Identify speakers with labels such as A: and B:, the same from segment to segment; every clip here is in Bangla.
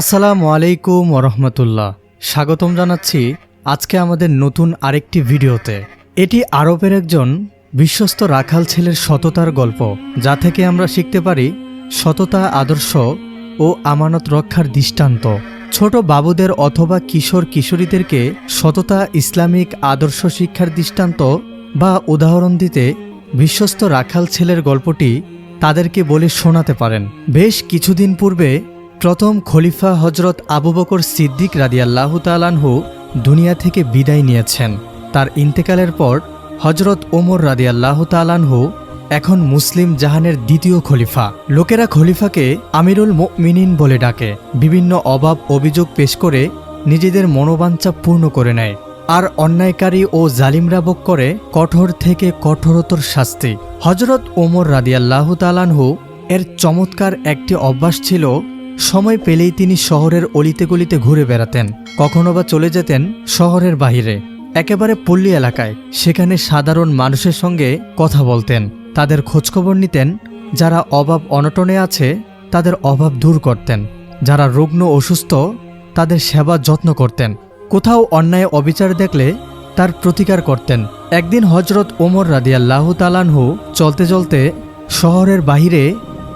A: আসসালামু আলাইকুম ওরহমতুল্লাহ। স্বাগতম জানাচ্ছি আজকে আমাদের নতুন আরেকটি ভিডিওতে। এটি আরবের একজন বিশ্বস্ত রাখাল ছেলের সততার গল্প, যা থেকে আমরা শিখতে পারি সততা, আদর্শ ও আমানত রক্ষার দৃষ্টান্ত। ছোট বাবুদের অথবা কিশোর কিশোরীদেরকে সততা, ইসলামিক, আদর্শ শিক্ষার দৃষ্টান্ত বা উদাহরণ দিতে বিশ্বস্ত রাখাল ছেলের গল্পটি তাদেরকে বলে শোনাতে পারেন। বেশ কিছুদিন পূর্বে প্রথম খলিফা হজরত আবু বকর সিদ্দিক রাদিয়াল্লাহ তালানহু দুনিয়া থেকে বিদায় নিয়েছেন। তার ইন্তেকালের পর হজরত ওমর রাদিয়াল্লাহ তালানহু এখন মুসলিম জাহানের দ্বিতীয় খলিফা। লোকেরা খলিফাকে আমিরুল মিনিন বলে ডাকে। বিভিন্ন অভাব অভিযোগ পেশ করে নিজেদের মনোবাঞ্ছা পূর্ণ করে নেয়। আর অন্যায়কারী ও জালিমরা ভোগ করে কঠোর থেকে কঠোরতর শাস্তি। হজরত ওমর রাদিয়াল্লাহ তালানহু এর চমৎকার একটি অভ্যাস ছিল সময় পেলেই তিনি শহরের অলিতে গলিতে ঘুরে বেড়াতেন, কখনো বা চলে যেতেন শহরের বাহিরে। একেবারে পল্লী এলাকায়, সেখানে সাধারণ মানুষের সঙ্গে কথা বলতেন, তাদের খোঁজখবর নিতেন, যারা অভাব অনটনে আছে, তাদের অভাব দূর করতেন, যারা রুগ্ন অসুস্থ, তাদের সেবা যত্ন করতেন। কোথাও অন্যায় অবিচার দেখলে তার প্রতিকার করতেন। একদিন হজরত ওমর রাদিয়াল্লাহু তালানহু চলতে চলতে শহরের বাহিরে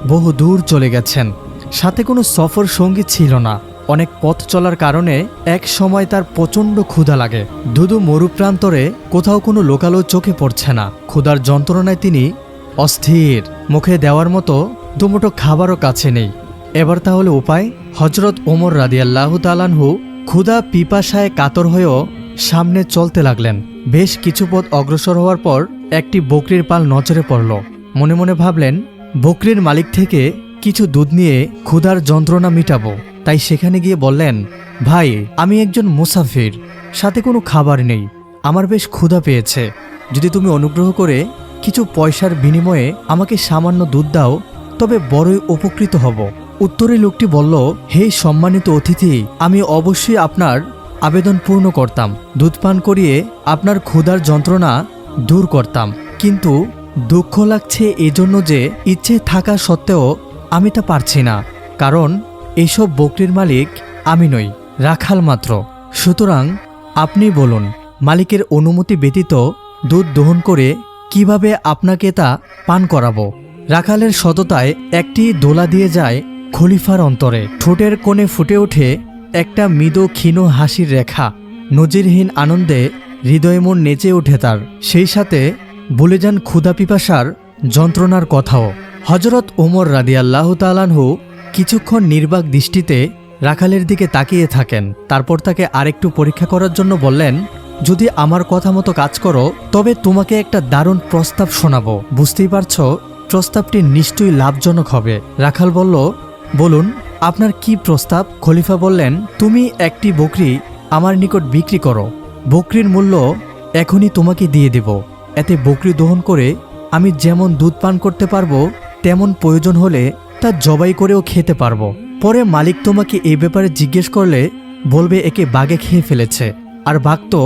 A: বহু দূর চলে গেছেন। সাথে কোনো সফর সঙ্গী ছিল না। অনেক পথ চলার কারণে এক সময় তার প্রচণ্ড ক্ষুধা লাগে। দুদু মরুপ্রান্তরে কোথাও কোনো লোকালো চোখে পড়ছে না। ক্ষুধার যন্ত্রণায় তিনি অস্থির। মুখে দেওয়ার মতো দুমুটো খাবারও কাছে নেই। এবার তাহলে উপায়? হজরত ওমর রাদিয়াল্লাহু তালানহু ক্ষুধা পিপাসায় কাতর হয়েও সামনে চলতে লাগলেন। বেশ কিছু পথ অগ্রসর হওয়ার পর একটি বকরির পাল নজরে পড়ল। মনে মনে ভাবলেন, বকরির মালিক থেকে কিছু দুধ নিয়ে ক্ষুধার যন্ত্রণা মিটাবো। তাই সেখানে গিয়ে বললেন, ভাই, আমি একজন মুসাফির, সাথে কোনো খাবার নেই। আমার বেশ ক্ষুধা পেয়েছে। যদি তুমি অনুগ্রহ করে কিছু পয়সার বিনিময়ে আমাকে সামান্য দুধ দাও, তবে বড়ই উপকৃত হব। উত্তরে লোকটি বলল, হে সম্মানিত অতিথি, আমি অবশ্যই আপনার আবেদন পূর্ণ করতাম। দুধ পান করিয়ে আপনার ক্ষুধার যন্ত্রণা দূর করতাম। কিন্তু দুঃখ লাগছে এজন্য যে ইচ্ছে থাকা সত্ত্বেও আমি তা পারছি না, কারণ এইসব বকরির মালিক আমি নই, রাখাল মাত্র। সুতরাং আপনি বলুন, মালিকের অনুমতি ব্যতীত দুধ দহন করে কীভাবে আপনাকে তা পান করাবো? রাখালের সততায় একটি দোলা দিয়ে যায় খলিফার অন্তরে। ঠোঁটের কোণে ফুটে ওঠে একটা মৃদু ক্ষীণ হাসির রেখা। নজিরহীন আনন্দে হৃদয় মন নেচে ওঠে তার। সেই সাথে বলে যান ক্ষুধা পিপাসার যন্ত্রণার কথাও। হজরত ওমর রাদিয়াল্লাহ তালানহু কিছুক্ষণ নির্বাক দৃষ্টিতে রাখালের দিকে তাকিয়ে থাকেন। তারপর তাকে আরেকটু পরীক্ষা করার জন্য বললেন, যদি আমার কথা মতো কাজ করো, তবে তোমাকে একটা দারুণ প্রস্তাব শোনাবো। বুঝতেই পারছ, প্রস্তাবটি নিশ্চয়ই লাভজনক হবে। রাখাল বলল, বলুন, আপনার কি প্রস্তাব? খলিফা বললেন, তুমি একটি বকরি আমার নিকট বিক্রি করো। বকরির মূল্য এখনই তোমাকে দিয়ে দেব। এতে বকরি দহন করে আমি যেমন দুধ পান করতে পারব তেমন প্রয়োজন হলে তা জবাই করেও খেতে পারব। পরে মালিক তোমাকে এই ব্যাপারে জিজ্ঞেস করলে বলবে একে বাগে খেয়ে ফেলেছে। আর বাঘ তো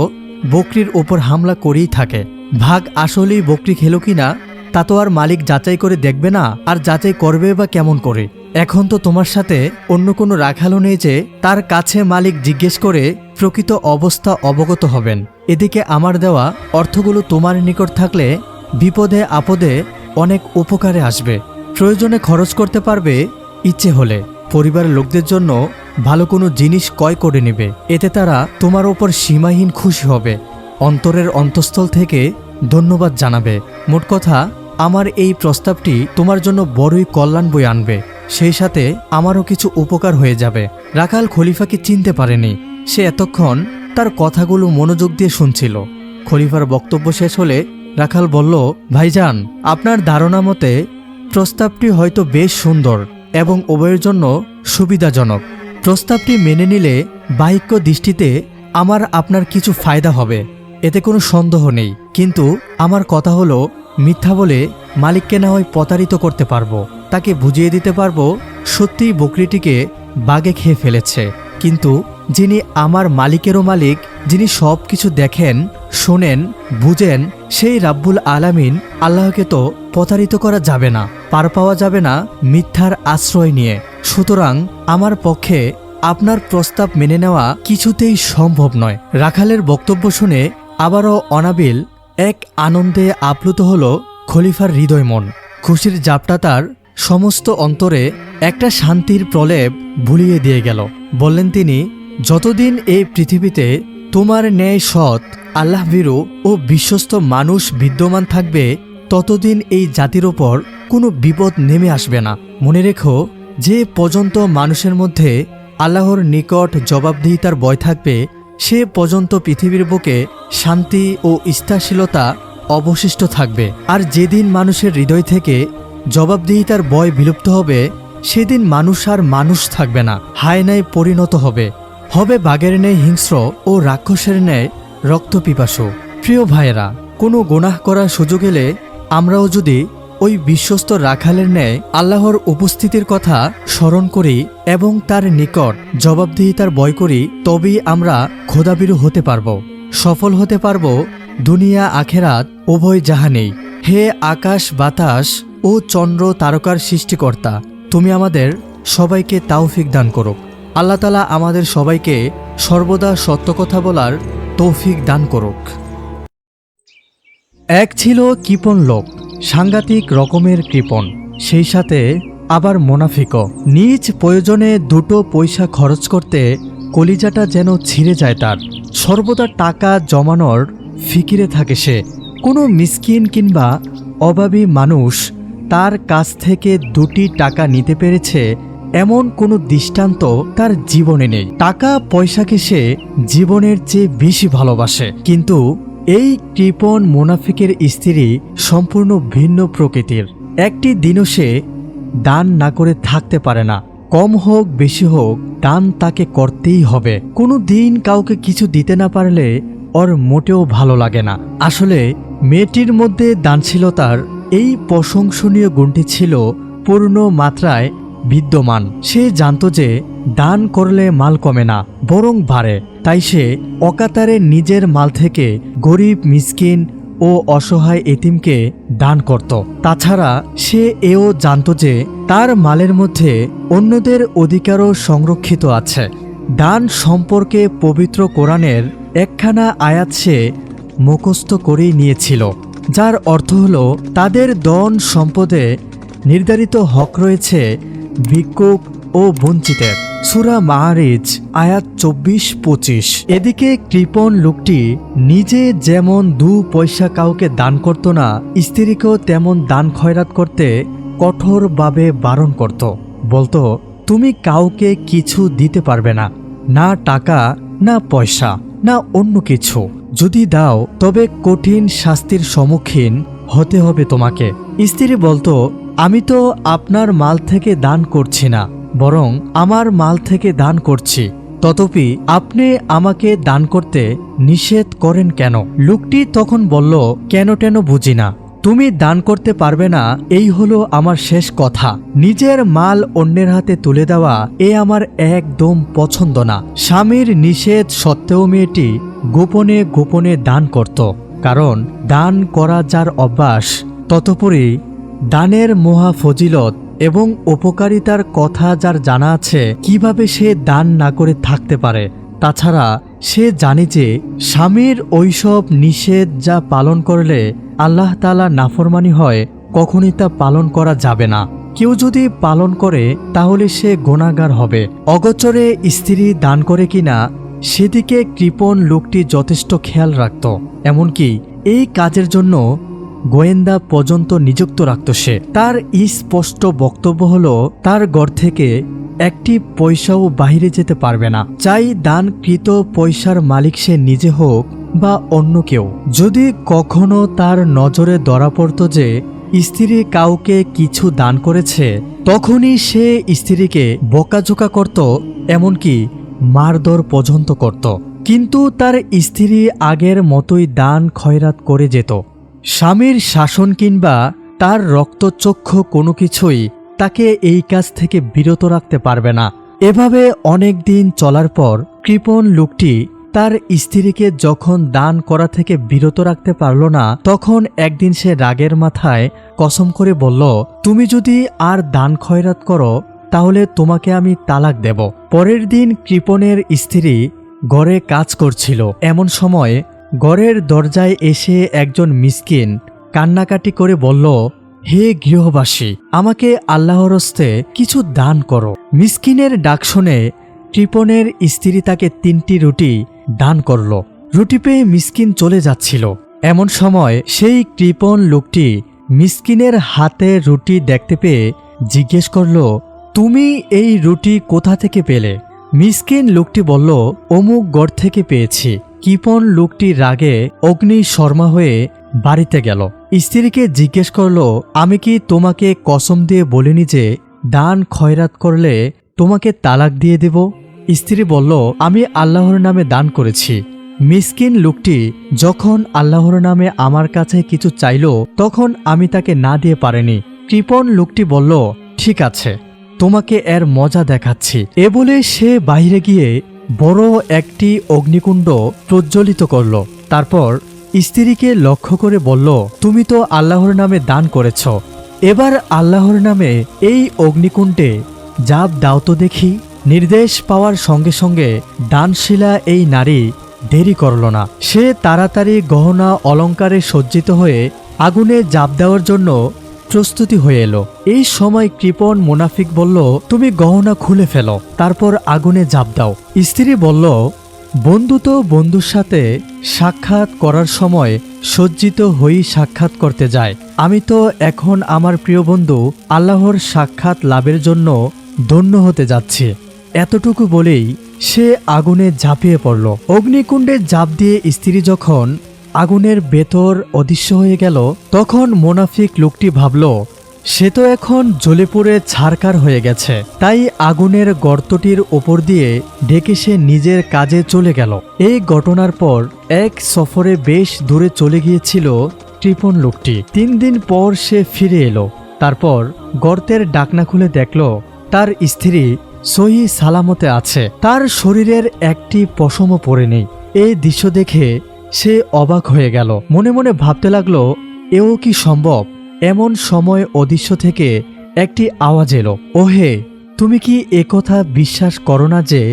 A: বকরির ওপর হামলা করেই থাকে। ভাগ আসলেই বকরি খেলো কিনা, তা তো আর মালিক যাচাই করে দেখবে না, আর যাচাই করবে বা কেমন করে। এখন তো তোমার সাথে অন্য কোনো রাখালও নেই যে তার কাছে মালিক জিজ্ঞেস করে প্রকৃত অবস্থা অবগত হবেন। এদিকে আমার দেওয়া অর্থগুলো তোমার নিকট থাকলে বিপদে আপদে অনেক উপকারে আসবে। প্রয়োজনে খরচ করতে পারবে, ইচ্ছে হলে। পরিবারের লোকদের জন্য ভালো কোনো জিনিস ক্রয় করে নেবে। এতে তারা তোমার ওপর সীমাহীন খুশি হবে। অন্তরের অন্তঃস্থল থেকে ধন্যবাদ জানাবে। মোট কথা, আমার এই প্রস্তাবটি তোমার জন্য বড়ই কল্যাণ বই আনবে। সেই সাথে আমারও কিছু উপকার হয়ে যাবে। রাখাল খলিফাকে চিনতে পারেনি। সে এতক্ষণ তার কথাগুলো মনোযোগ দিয়ে শুনছিল। খলিফার বক্তব্য শেষ হলে রাখাল বলল, ভাইজান, আপনার ধারণা মতে প্রস্তাবটি হয়তো বেশ সুন্দর এবং উভয়ের জন্য সুবিধাজনক। প্রস্তাবটি মেনে নিলে বাহিক্য দৃষ্টিতে আমার আপনার কিছু ফায়দা হবে, এতে কোনো সন্দেহ নেই। কিন্তু আমার কথা হলো, মিথ্যা বলে মালিককে না হয় প্রতারিত করতে পারব। তাকে বুঝিয়ে দিতে পারব, সত্যিই বকরিটিকে বাগে খেয়ে ফেলেছে। কিন্তু যিনি আমার মালিকেরও মালিক, যিনি সব কিছু দেখেন শোনেন, বুঝেন, সেই রাব্বুল আলামিন আল্লাহকে তো প্রতারিত করা যাবে না, পার পাওয়া যাবে না মিথ্যার আশ্রয় নিয়ে। সুতরাং আমার পক্ষে আপনার প্রস্তাব মেনে নেওয়া কিছুতেই সম্ভব নয়। রাখালের বক্তব্য শুনে আবারও অনাবিল এক আনন্দে আপ্লুত হল খলিফার হৃদয় মন। খুশির জাপটা তার সমস্ত অন্তরে একটা শান্তির প্রলেপ ভুলিয়ে দিয়ে গেল। বললেন তিনি, যতদিন এই পৃথিবীতে তোমার ন্যায় সৎ আল্লাহ ভীরু ও বিশ্বস্ত মানুষ বিদ্যমান থাকবে, ততদিন এই জাতির ওপর কোনো বিপদ নেমে আসবে না। মনে রেখো, যে পর্যন্ত মানুষের মধ্যে আল্লাহর নিকট জবাবদিহিতার বয় থাকবে, সে পর্যন্ত পৃথিবীর বুকে শান্তি ও স্থিরশীলতা অবশিষ্ট থাকবে। আর যেদিন মানুষের হৃদয় থেকে জবাবদিহিতার বয় বিলুপ্ত হবে, সেদিন মানুষ আর মানুষ থাকবে না। হায়নায় পরিণত হবে। হবে বাঘের ন্যায় হিংস্র ও রাক্ষসের ন্যায় রক্তপিপাসু। প্রিয় ভাইয়েরা, কোনো গোনাহ করার সুযোগ এলে আমরাও যদি ওই বিশ্বস্ত রাখালের ন্যায় আল্লাহর উপস্থিতির কথা স্মরণ করি এবং তার নিকট জবাবদিহিতার বয় করি, তবেই আমরা খোদাবিরু হতে পারব, সফল হতে পারব দুনিয়া আখেরাত উভয় জাহানেই। হে আকাশ, বাতাস ও চন্দ্র তারকার সৃষ্টিকর্তা, তুমি আমাদের সবাইকে তাওফিক দান করো আল্লাহ তালা আমাদের সবাইকে সর্বদা সত্য কথা বলার তৌফিক দান করুক। এক ছিল কৃপণ লোক, সাংঘাতিক রকমের কৃপণ, সেই সাথে আবার মোনাফিকও। নিজ প্রয়োজনে দুটো পয়সা খরচ করতে কলিজাটা যেন ছিঁড়ে যায় তার। সর্বদা টাকা জমানোর ফিকিরে থাকে সে। কোনো মিসকিন কিংবা অভাবী মানুষ তার কাছ থেকে দুটি টাকা নিতে পেরেছে এমন কোনো দৃষ্টান্ত তার জীবনে নেই। টাকা পয়সাকে সে জীবনের চেয়ে বেশি ভালোবাসে। কিন্তু এই কৃপন মোনাফিকের স্ত্রী সম্পূর্ণ ভিন্ন প্রকৃতির। একটি দিনও সে দান না করে থাকতে পারে না। কম হোক, বেশি হোক, দান তাকে করতেই হবে। কোনো দিন কাউকে কিছু দিতে না পারলে ওর মোটেও ভালো লাগে না। আসলে মেয়েটির মধ্যে দানশীলতার এই প্রশংসনীয় গুণটি ছিল পূর্ণ মাত্রায় বিদ্যমান। সে জানত যে দান করলে মাল কমে না, বরং বাড়ে। তাই সে অকাতারে নিজের মাল থেকে গরিব, মিসকিন ও অসহায় এতিমকে দান করত। তাছাড়া সে এও জানত যে তার মালের মধ্যে অন্যদের অধিকারও সংরক্ষিত আছে। দান সম্পর্কে পবিত্র কোরআনের একখানা আয়াত সে মুখস্থ করেই নিয়েছিল, যার অর্থ হল তাদের দন সম্পদে নির্ধারিত হক রয়েছে ভিক্ষুক ও বঞ্চিতের। সুরা মাহারিজ, আয়াত চব্বিশ, পঁচিশ। এদিকে কৃপন লোকটি নিজে যেমন দু পয়সা কাউকে দান করত না, স্ত্রীকেও তেমন দান খয়রাত করতে কঠোরভাবে বারণ করত। বলতো, তুমি কাউকে কিছু দিতে পারবে না না টাকা, না পয়সা, না অন্য কিছু। যদি দাও, তবে কঠিন শাস্তির সম্মুখীন হতে হবে তোমাকে। স্ত্রী বলতো আমি তো আপনার মাল থেকে দান করছি না, বরং আমার মাল থেকে দান করছি। ততপি আপনি আমাকে দান করতে নিষেধ করেন কেন? লোকটি তখন বলল, কেন টেন বুঝি না। তুমি দান করতে পারবে না, এই হলো আমার শেষ কথা। নিজের মাল অন্যের হাতে তুলে দেওয়া এ আমার একদম পছন্দ না। স্বামীর নিষেধ সত্ত্বেও মেয়েটি গোপনে গোপনে দান করত। কারণ দান করা যার অভ্যাস ততপরই দানের মহা ফজিলত এবং উপকারিতার কথা যার জানা আছে, কীভাবে সে দান না করে থাকতে পারে। তাছাড়া সে জানে যে স্বামীর ওইসব নিষেধ যা পালন করলে আল্লাহ তালা নাফরমানি হয়, কখনই তা পালন করা যাবে না। কেউ যদি পালন করে, তাহলে সে গোনাগার হবে। অগচরে স্ত্রী দান করে কিনা, সেদিকে কৃপণ লোকটি যথেষ্ট খেয়াল রাখত। এমনকি এই কাজের জন্য গোয়েন্দা পর্যন্ত নিযুক্ত রাখত সে। তার স্পষ্ট বক্তব্য হলো, তার ঘর থেকে একটি পয়সাও বাইরে যেতে পারবে না। চাই দানকৃত পয়সার মালিক সে নিজে হোক বা অন্য কেউ। যদি কখনো তার নজরে ধরা পড়ত যে স্ত্রী কাউকে কিছু দান করেছে, তখনই সে স্ত্রীকে বকাঝোকা করত, এমনকি মারধর পর্যন্ত করত। কিন্তু তার স্ত্রী আগের মতোই দান খয়রাত করে যেত। স্বামীর শাসন কিংবা তার রক্তচক্ষু কোনো কিছুই তাকে এই কাজ থেকে বিরত রাখতে পারবে না। এভাবে অনেক দিন চলার পর কৃপণ লোকটি তার স্ত্রীকে যখন দান করা থেকে বিরত রাখতে পারল না, তখন একদিন সে রাগের মাথায় কসম করে বলল, তুমি যদি আর দান খয়রাত করো, তাহলে তোমাকে আমি তালাক দেব। পরের দিন কৃপণের স্ত্রী ঘরে কাজ করছিল। এমন সময় ঘরের দরজায় এসে একজন মিসকিন কান্নাকাটি করে বলল, হে গৃহবাসী, আমাকে আল্লাহর হস্তে কিছু দান করো। মিসকিনের ডাক শুনে কৃপণের স্ত্রী তাকে তিনটি রুটি দান করল। রুটি পেয়ে মিসকিন চলে যাচ্ছিল। এমন সময় সেই কৃপণ লোকটি মিসকিনের হাতে রুটি দেখতে পেয়ে জিজ্ঞেস করল, তুমি এই রুটি কোথা থেকে পেলে? মিসকিন লোকটি বলল, অমুক গড় থেকে পেয়েছি। কৃপণ লোকটি রাগে অগ্নি শর্মা হয়ে বাড়িতে গেল। স্ত্রীকে জিজ্ঞেস করল, আমি কি তোমাকে কসম দিয়ে বলিনি যে দান খয়রাত করলে তোমাকে তালাক দিয়ে দেব? স্ত্রী বলল, আমি আল্লাহর নামে দান করেছি। মিসকিন লোকটি যখন আল্লাহর নামে আমার কাছে কিছু চাইল, তখন আমি তাকে না দিয়ে পারিনি। কৃপণ লোকটি বলল, ঠিক আছে, তোমাকে এর মজা দেখাচ্ছি। এ বলে সে বাইরে গিয়ে বড় একটি অগ্নিকুণ্ড প্রজ্বলিত করল। তারপর স্ত্রীকে লক্ষ্য করে বলল, তুমি তো আল্লাহর নামে দান করেছ। এবার আল্লাহর নামে এই অগ্নিকুণ্ডে জাপ দাও তো দেখি। নির্দেশ পাওয়ার সঙ্গে সঙ্গে দানশিলা এই নারী দেরি করল না। সে তাড়াতাড়ি গহনা অলঙ্কারে সজ্জিত হয়ে আগুনে জাপ দেওয়ার জন্য প্রস্তুতি হয়ে এলো। এই সময় কৃপন মুনাফিক বলল, তুমি গহনা খুলে ফেলো, তারপর আগুনে জাপ দাও। স্ত্রী বলল বন্ধু তো বন্ধুর সাথে সাক্ষাৎ করার সময় সজ্জিত হয়েই সাক্ষাৎ করতে যায়। আমি তো এখন আমার প্রিয় বন্ধু আল্লাহর সাক্ষাৎ লাভের জন্য ধন্য হতে যাচ্ছি। এতটুকু বলেই সে আগুনে ঝাঁপিয়ে পড়ল। অগ্নিকুণ্ডে ঝাঁপ দিয়ে স্ত্রী যখন আগুনের ভেতর অদৃশ্য হয়ে গেল। তখন মোনাফিক লোকটি ভাবল, সে তো এখন জ্বলে পড়ে ছারকার হয়ে গেছে। তাই আগুনের গর্তটির ওপর দিয়ে ডেকে সে নিজের কাজে চলে গেল। এই ঘটনার পর এক সফরে বেশ দূরে চলে গিয়েছিল কৃপণ লোকটি। তিন দিন পর সে ফিরে এলো। তারপর গর্তের ডাকনা খুলে দেখল, তার স্ত্রী সহি সালামতে আছে। তার শরীরের একটি পশমও পড়ে নেই। এই দৃশ্য দেখে সে অবাক হয়ে গেল। মনে মনে ভাবতে লাগল, এও কি সম্ভব? এমন সময় অদৃশ্য থেকে একটি আওয়াজ এলো। ওহে, তুমি কি একথা বিশ্বাস করো না যে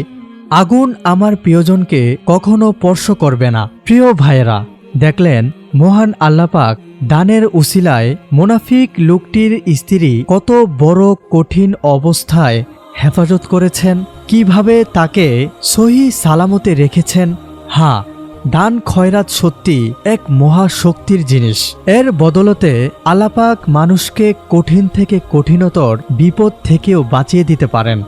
A: আগুন আমার প্রিয়জনকে কখনো স্পর্শ করবে না? প্রিয় ভাইয়েরা, দেখলেন, মহান আল্লাপাক দানের উসিলায় মোনাফিক লোকটির স্ত্রী কত বড় কঠিন অবস্থায় হেফাজত করেছেন, কীভাবে তাকে সহি সালামতে রেখেছেন? হ্যাঁ দান খয়রাত সত্যি এক মহাশক্তির জিনিস। এর বদলতে আলাপাক মানুষকে কঠিন থেকে কঠিনতর বিপদ থেকেও বাঁচিয়ে দিতে পারেন।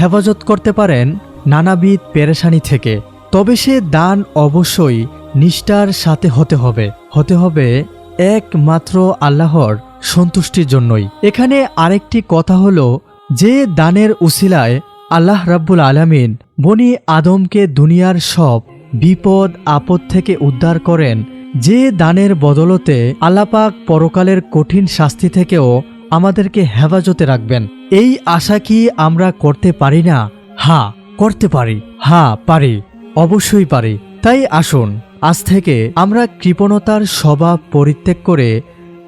A: হেফাজত করতে পারেন নানাবিধ পেরেশানি থেকে। তবে সে দান অবশ্যই নিষ্ঠার সাথে হতে হবে। হতে হবে একমাত্র আল্লাহর সন্তুষ্টির জন্যই। এখানে আরেকটি কথা হলো যে দানের উসিলায় আল্লাহ রাব্বুল আলামিন বনি আদমকে দুনিয়ার সব বিপদ, আপদ থেকে উদ্ধার করেন। যে দানের বদলতে আলাপাক পরকালের কঠিন শাস্তি থেকেও আমাদেরকে হেফাজতে রাখবেন। এই আশা কি আমরা করতে পারি না? হ্যাঁ করতে পারি। হ্যাঁ পারি। অবশ্যই পারি। তাই আসুন, আজ থেকে আমরা কৃপণতার স্বভাব পরিত্যাগ করে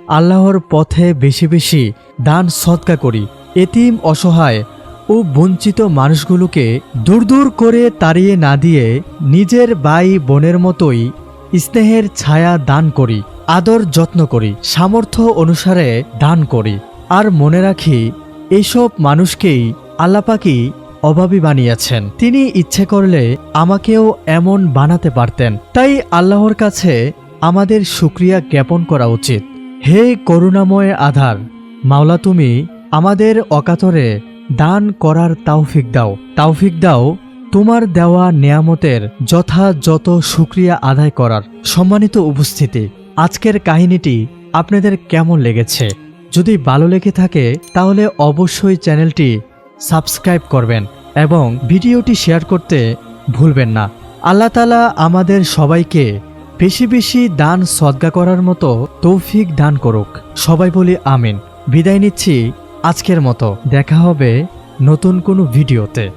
A: আল্লাহর পথে বেশি বেশি দান সৎকা করি। এতিম অসহায় ও বঞ্চিত মানুষগুলোকে দূর দূর করে তাড়িয়ে না দিয়ে নিজের ভাই বোনের মতোই স্নেহের ছায়া দান করি, আদর যত্ন করি, সামর্থ্য অনুসারে দান করি। আর মনে রাখি এইসব মানুষকেই আল্লাপাকি অভাবী বানিয়েছেন। তিনি ইচ্ছে করলে আমাকেও এমন বানাতে পারতেন। তাই আল্লাহর কাছে আমাদের সুক্রিয়া জ্ঞাপন করা উচিত। হে করুণাময় আধার, মাওলা তুমি আমাদের অকাতরে দান করার তাওফিক দাও। তাওফিক দাও তোমার দেওয়া নেয়ামতের যথাযথ সুক্রিয়া আদায় করার সম্মানিত উপস্থিতি। আজকের কাহিনীটি আপনাদের কেমন লেগেছে? যদি ভালো লেগে থাকে, তাহলে অবশ্যই চ্যানেলটি সাবস্ক্রাইব করবেন এবং ভিডিওটি শেয়ার করতে ভুলবেন না। আল্লাহ তালা আমাদের সবাইকে বেশি বেশি দান সদ্গা করার মতো তৌফিক দান করুক। সবাই বলি আমিন। বিদায় নিচ্ছি। আজকের মতো। দেখা হবে নতুন কোনো ভিডিওতে।